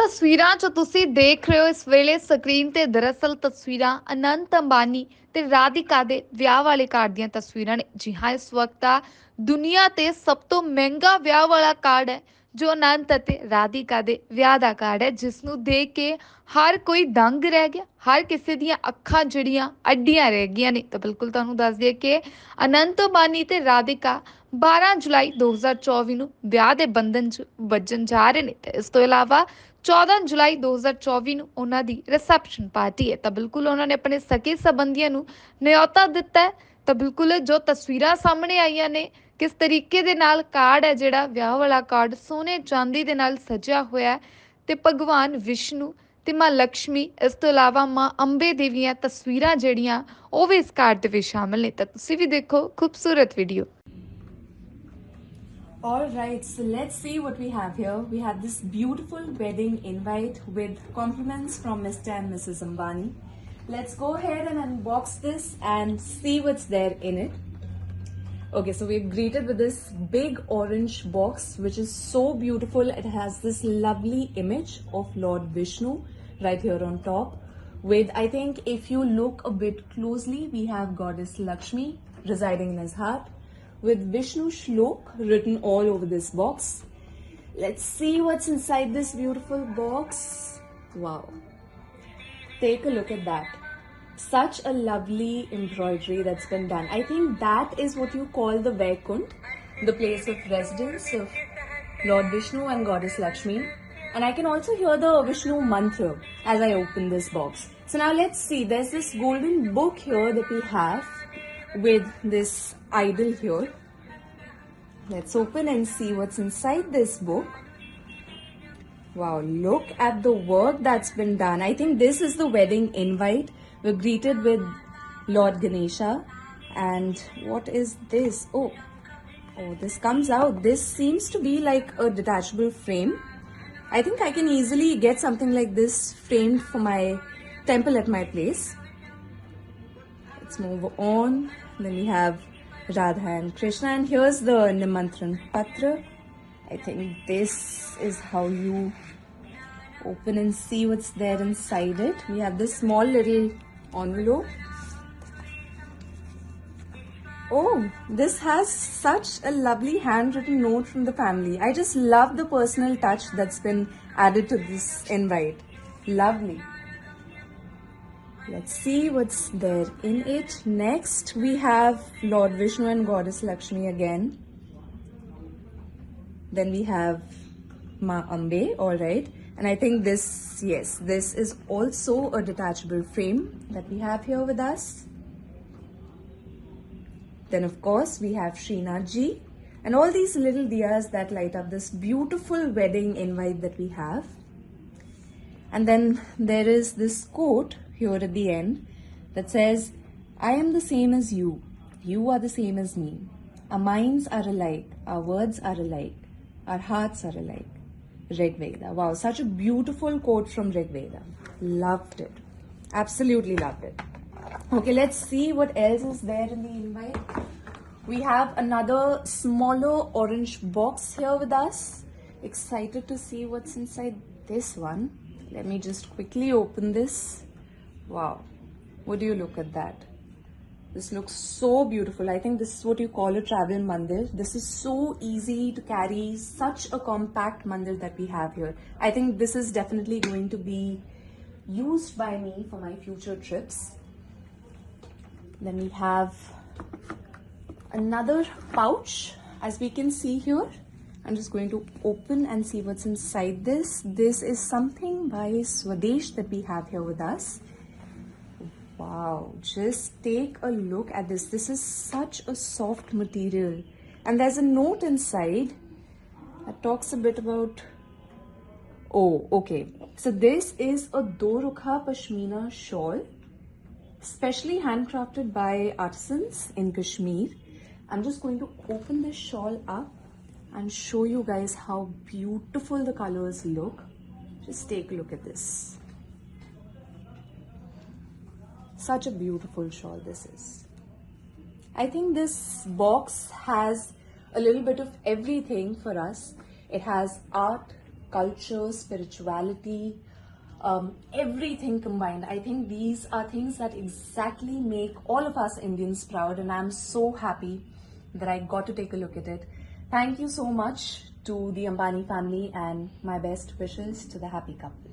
ਤਸਵੀਰਾਂ 'ਚ ਤੁਸੀਂ ਦੇਖ ਰਹੇ ਹੋ ਇਸ ਵੇਲੇ ਸਕਰੀਨ ਤੇ ਦਰਅਸਲ ਤਸਵੀਰਾਂ ਅਨੰਤ ਅੰਬਾਨੀ ਤੇ ਰਾਧਿਕਾ ਦੇ ਵਿਆਹ ਵਾਲੇ ਕਾਰਡ ਦੀਆਂ ਤਸਵੀਰਾਂ ਨੇ। ਜੀ ਹਾਂ, ਇਸ ਵਕਤ ਆ ਦੁਨੀਆ ਤੇ ਸਭ ਤੋਂ ਮਹਿੰਗਾ ਵਿਆਹ ਵਾਲਾ ਕਾਰਡ ਹੈ। ਜੋ ਅਨੰਤ ਅਤੇ ਰਾਧਿਕਾ ਦੇ ਵਿਆਹ ਦਾ ਕਾਰਡ ਹੈ ਜਿਸ ਨੂੰ ਦੇਖ ਕੇ ਹਰ ਕੋਈ ਦੰਗ ਰਹਿ ਗਿਆ, ਹਰ ਕਿਸੇ ਦੀਆਂ ਅੱਖਾਂ ਜਿਹੜੀਆਂ ਅੱਡੀਆਂ ਰਹਿ ਗਈਆਂ ਨੇ। ਤਾਂ ਬਿਲਕੁਲ ਤੁਹਾਨੂੰ ਦੱਸ ਦਈਏ ਕਿ ਅਨੰਤ ਅੰਬਾਨੀ ਤੇ ਰਾਧਿਕਾ 12 ਜੁਲਾਈ 2024 ਨੂੰ ਵਿਆਹ ਦੇ ਬੰਧਨ 'ਚ ਵੱਜਣ ਜਾ ਰਹੇ ਨੇ। ਤੇ ਇਸ ਤੋਂ ਇਲਾਵਾ 14 ਜੁਲਾਈ 2024 ਨੂੰ ਉਹਨਾਂ ਦੀ ਰਿਸੈਪਸ਼ਨ ਪਾਰਟੀ ਹੈ। ਤਾਂ ਬਿਲਕੁਲ ਉਹਨਾਂ ਨੇ ਆਪਣੇ ਸਕੇ ਸੰਬੰਧੀਆਂ ਨੂੰ ਨਿਯੋਤਾ ਦਿੱਤਾ ਹੈ। ਤਾਂ ਬਿਲਕੁਲ ਜੋ ਤਸਵੀਰਾਂ ਸਾਹਮਣੇ ਆਈਆਂ ਨੇ ਕਿਸ ਤਰੀਕੇ ਦੇ ਨਾਲ ਕਾਰਡ ਹੈ ਜਿਹੜਾ ਵਿਆਹ ਵਾਲਾ ਕਾਰਡ ਸੋਨੇ ਚਾਂਦੀ ਦੇ ਨਾਲ ਸਜਿਆ ਹੋਇਆ ਹੈ ਤੇ ਭਗਵਾਨ ਵਿਸ਼ਨੂੰ ਤੇ ਮਾਂ ਲక్ష్ਮੀ ਇਸ ਤੋਂ ਇਲਾਵਾ ਮਾਂ ਅੰਬੇ ਦੇਵੀਆਂ ਤਸਵੀਰਾਂ ਜਿਹੜੀਆਂ ਉਹ ਵੀ ਇਸ ਕਾਰਡ ਦੇ ਵਿੱਚ ਸ਼ਾਮਲ ਨੇ ਤਾਂ ਤੁਸੀਂ ਵੀ ਦੇਖੋ ਖੂਬਸੂਰਤ video All right, so let's see what we have here. We have this beautiful wedding invite with compliments from Mr. and Mrs. Ambani. Let's go ahead and unbox this and see what's there in it. Okay, so we're greeted with this big orange box, which is so beautiful. It has this lovely image of Lord Vishnu right here on top. With, I think, if you look a bit closely, we have Goddess Lakshmi residing in his heart with Vishnu Shlok written all over this box. Let's see what's inside this beautiful box. Wow. Take a look at that. Such a lovely embroidery that's been done. I think that is what you call the Vaikunth, the place of residence of Lord Vishnu and Goddess Lakshmi. And I can also hear the Vishnu mantra as I open this box. So now let's see. There's this golden book here that we have with this idol here. Let's open and see what's inside this book. Wow, look at the work that's been done. I think this is the wedding invite. We're greeted with Lord Ganesha. And what is this? Oh, oh, this comes out. This seems to be like a detachable frame. I think I can easily get something like this framed for my temple at my place. Let's move on. Then we have Radha and Krishna, and here's the Nimantran Patra. I think this is how you open and see what's there inside it. We have this small little envelope. Oh, this has such a lovely handwritten note from the family. I just love the personal touch that's been added to this invite. Lovely. Let's see what's there in it. Next, we have Lord Vishnu and Goddess Lakshmi again. Then we have Ma Ambe, alright. And I think this, yes, this is also a detachable frame that we have here with us. Then, of course, we have Srinath ji and all these little diyas that light up this beautiful wedding invite that we have. And then there is this quote here at the end that says, I am the same as you. You are the same as me. Our minds are alike. Our words are alike. Our hearts are alike. Rig Veda. Wow, such a beautiful quote from Rig Veda. Loved it. Absolutely loved it. Okay, let's see what else is there in the invite. We have another smaller orange box here with us. Excited to see what's inside this one. Let me just quickly open this. Wow. Would you look at that? This looks so beautiful. I think this is what you call a travel mandir. This is so easy to carry, such a compact mandir that we have here. I think this is definitely going to be used by me for my future trips. Then we have another pouch as we can see here. I'm just going to open and see what's inside this. This is something by Swadesh that we have here with us. Wow, just take a look at this. This is such a soft material. And there's a note inside that talks a bit about. Oh, okay. So this is a Dorukha Pashmina shawl, specially handcrafted by artisans in Kashmir. I'm just going to open this shawl up and show you guys how beautiful the colors look. Just take a look at this. Such a beautiful shawl this is. I think this box has a little bit of everything for us. It has art, culture, spirituality, um, everything combined. I think these are things that exactly make all of us Indians proud, and I'm so happy that I got to take a look at it. Thank you so much to the Ambani family, and my best wishes to the happy couple.